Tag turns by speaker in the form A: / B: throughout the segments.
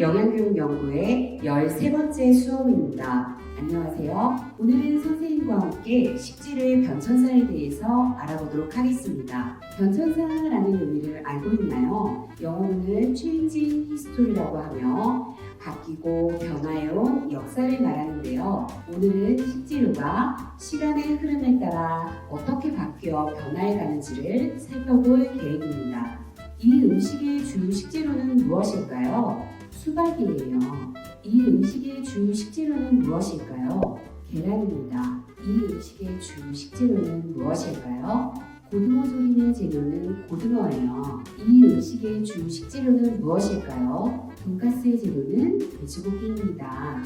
A: 영양교육연구의 13번째 수업입니다. 안녕하세요. 오늘은 선생님과 함께 식지의 변천사에 대해서 알아보도록 하겠습니다. 변천사라는 의미를 알고 있나요? 영어로는 changing history라고 하며 바뀌고 변화해온 역사를 말하는데요. 오늘은 식재료가 시간의 흐름에 따라 어떻게 바뀌어 변화해 가는지를 살펴볼 계획입니다. 이 음식의 주 식재료는 무엇일까요? 수박이에요. 이 음식의 주 식재료는 무엇일까요? 계란입니다. 이 음식의 주 식재료는 무엇일까요? 고등어 조림의 재료는 고등어예요. 이 음식의 주 식재료는 무엇일까요? 돈가스의 재료는 돼지고기입니다.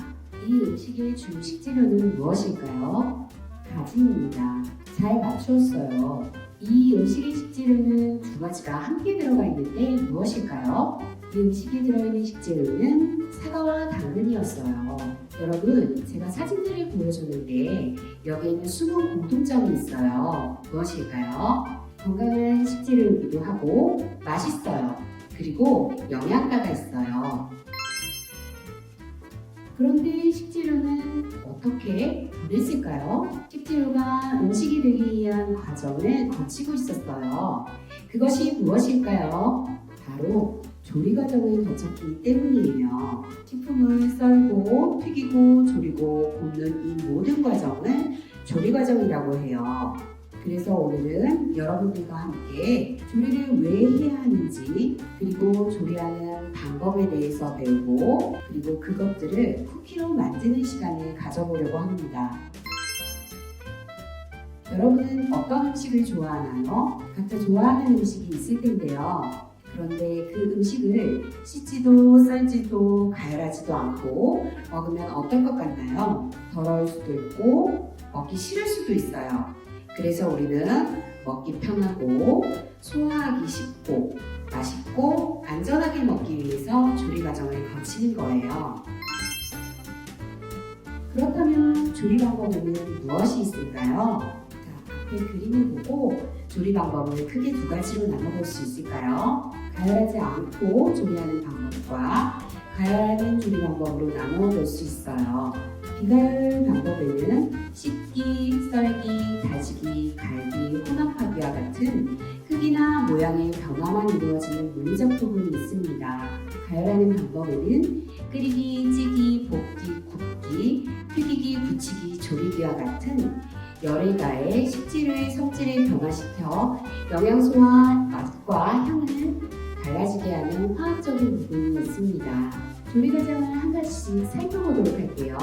A: 이 음식의 주 식재료는 무엇일까요? 가지입니다. 잘 맞추었어요. 이 음식의 식재료는 두 가지가 함께 들어가 있는데 무엇일까요? 이 음식에 들어있는 식재료는 사과와 당근이었어요. 여러분, 제가 사진들을 보여줬는데 여기에는 숨은 공통점이 있어요. 무엇일까요? 건강한 식재료이기도 하고 맛있어요. 그리고 영양가가 있어요. 그런데 식재료는 어떻게 변했을까요? 식재료가 음식이 되기 위한 과정을 거치고 있었어요. 그것이 무엇일까요? 바로 조리 과정을 거쳤기 때문이에요. 식품을 썰고 튀기고 조리고 굽는 이 모든 과정을 조리 과정이라고 해요. 그래서 오늘은 여러분들과 함께 조리를 왜 해야 하는지 그리고 조리하는 방법에 대해서 배우고 그리고 그것들을 쿠키로 만드는 시간을 가져보려고 합니다. 여러분은 어떤 음식을 좋아하나요? 각자 좋아하는 음식이 있을 텐데요. 그런데 그 음식을 씻지도 썰지도 가열하지도 않고 먹으면 어떨 것 같나요? 더러울 수도 있고 먹기 싫을 수도 있어요. 그래서 우리는 먹기 편하고 소화하기 쉽고 맛있고 안전하게 먹기 위해서 조리 과정을 거치는 거예요. 그렇다면 조리 방법에는 무엇이 있을까요? 자, 앞에 그림을 보고 조리 방법을 크게 두 가지로 나눠볼 수 있을까요? 가열하지 않고 조리하는 방법과 가열하는 조리 방법으로 나누어 볼수 있어요. 비가열 방법에는 씻기, 썰기, 다지기, 갈기, 혼합하기와 같은 크기나 모양의 변화만 이루어지는 물리적 부분이 있습니다. 가열하는 방법에는 끓이기, 찌기, 볶기, 굽기, 튀기기, 부치기, 조리기와 같은 열을 가해 식재료의 성질을 변화시켜 영양소와 맛과 향을 달라지게 하는 화학적인 부분이 있습니다. 조리 과정을 한 가지씩 살펴보도록 할게요.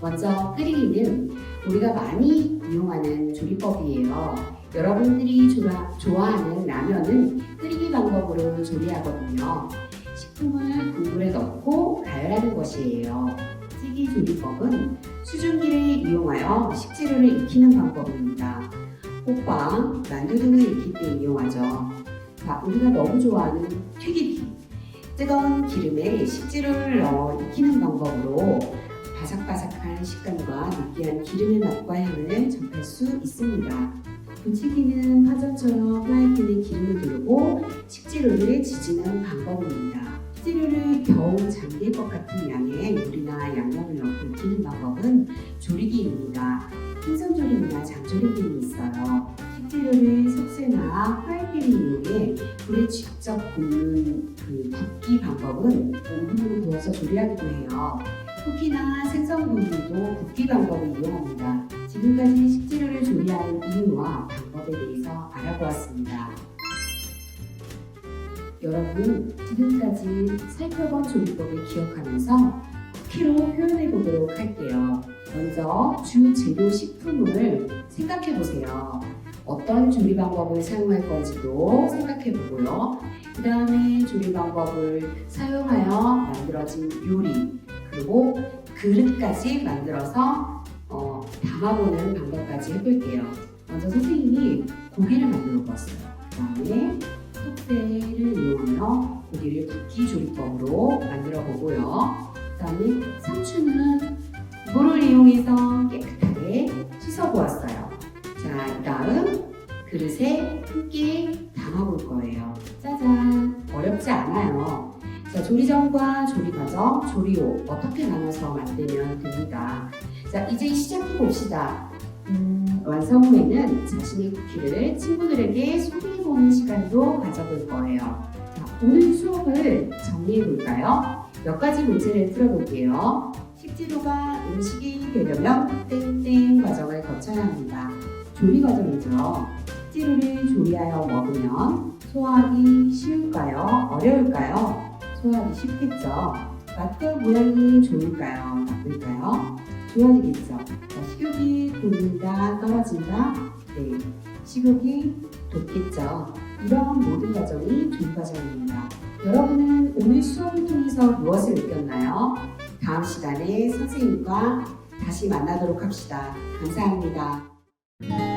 A: 먼저 끓이기는 우리가 많이 이용하는 조리법이에요. 여러분들이 좋아, 좋아하는 라면은 끓이기 방법으로 조리하거든요. 식품을 국물에 넣고 가열하는 것이에요. 찌기 조리법은 수증기를 이용하여 식재료를 익히는 방법입니다. 호빵, 만두 등을 익힐 때 이용하죠. 자, 우리가 너무 좋아하는 튀기기. 뜨거운 기름에 식재료를 넣어 익히는 방법으로 바삭바삭한 식감과 느끼한 기름의 맛과 향을 접할 수 있습니다. 부치기는 파전처럼 프라이팬에 기름을 두르고 식재료를 지지는 방법입니다. 식재료를 겨우 잠길 것 같은 양의 물이나 양념을 넣고 익히는 방법은 조리기입니다. 생선조림이나 장조림 등이 있어요. 식재료를 석쇠나 프라이팬을 이용해 불에 직접 굽는 그 굽기 방법은 오븐으로 구워서 조리하기도 해요. 쿠키나 생선 굽기도 굽기 방법을 이용합니다. 지금까지 식재료를 조리하는 이유와 방법에 대해서 알아보았습니다. 여러분, 지금까지 살펴본 조리법을 기억하면서 쿠키로 표현해 보도록 할게요. 먼저 주 재료 식품을 생각해 보세요. 어떤 조리 방법을 사용할 건지도 생각해 보고요. 그 다음에 조리 방법을 사용하여 만들어진 요리, 그리고 그릇까지 만들어서 어, 담아보는 방법까지 해볼게요. 먼저 선생님이 고기를 만들어 보았어요. 그 다음에 속대를 이용하여 고기를 굽기 조리법으로 만들어 보고요. 그 다음에 상추는 물을 이용해서 깨끗하게 씻어 보았어요. 자, 이 다음 그릇에 함께 담아볼 거예요. 짜잔! 어렵지 않아요. 자, 조리 전과 조리 과정, 조리호 어떻게 나눠서 만들면 됩니다. 자, 이제 시작해 봅시다. 음, 완성 후에는 자신의 쿠키를 친구들에게 소개해보는 시간도 가져볼 거예요. 자, 오늘 수업을 정리해 볼까요? 몇 가지 문제를 풀어볼게요. 식재료가 음식이 되려면 땡땡 과정을 거쳐야 합니다. 조리 과정이죠. 식재료를 조리하여 먹으면 소화하기 쉬울까요? 어려울까요? 소화하기 쉽겠죠. 맛과 모양이 좋을까요? 나쁠까요? 좋아지겠죠. 자, 식욕이 돋는다, 떨어진다. 네, 식욕이 돋겠죠. 이런 모든 과정이 조리 과정입니다. 여러분은 오늘 수업을 통해서 무엇을 느꼈나요? 다음 시간에 선생님과 다시 만나도록 합시다. 감사합니다.